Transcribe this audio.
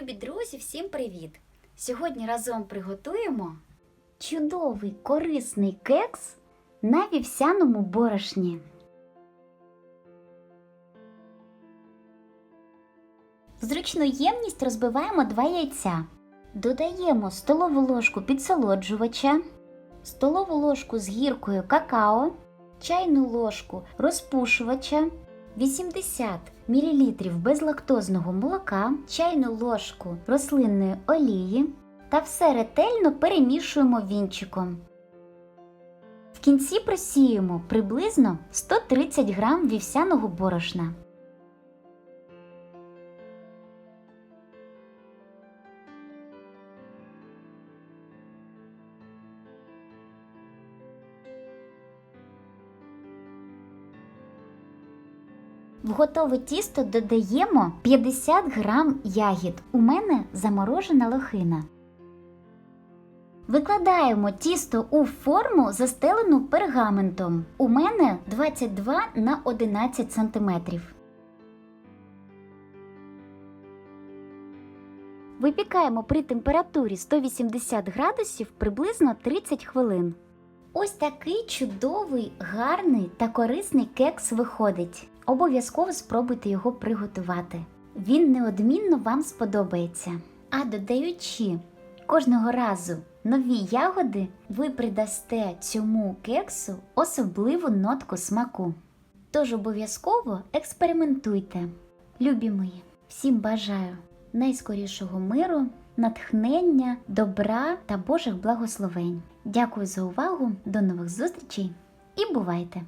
Любі друзі, всім привіт! Сьогодні разом приготуємо чудовий корисний кекс на вівсяному борошні. В зручну ємність розбиваємо 2 яйця. Додаємо столову ложку підсолоджувача, столову ложку з гіркою какао, чайну ложку розпушувача, 80 мл безлактозного молока, чайну ложку рослинної олії та все ретельно перемішуємо вінчиком. В кінці просіємо приблизно 130 г вівсяного борошна. В готове тісто додаємо 50 грам ягід. У мене заморожена лохина. Викладаємо тісто у форму, застелену пергаментом. У мене 22 на 11 см. Випікаємо при температурі 180 градусів приблизно 30 хвилин. Ось такий чудовий, гарний та корисний кекс виходить. Обов'язково спробуйте його приготувати. Він неодмінно вам сподобається. А додаючи кожного разу нові ягоди, ви придасте цьому кексу особливу нотку смаку. Тож обов'язково експериментуйте. Любі мої, всім бажаю найскорішого миру, натхнення, добра та Божих благословень. Дякую за увагу, до нових зустрічей і бувайте!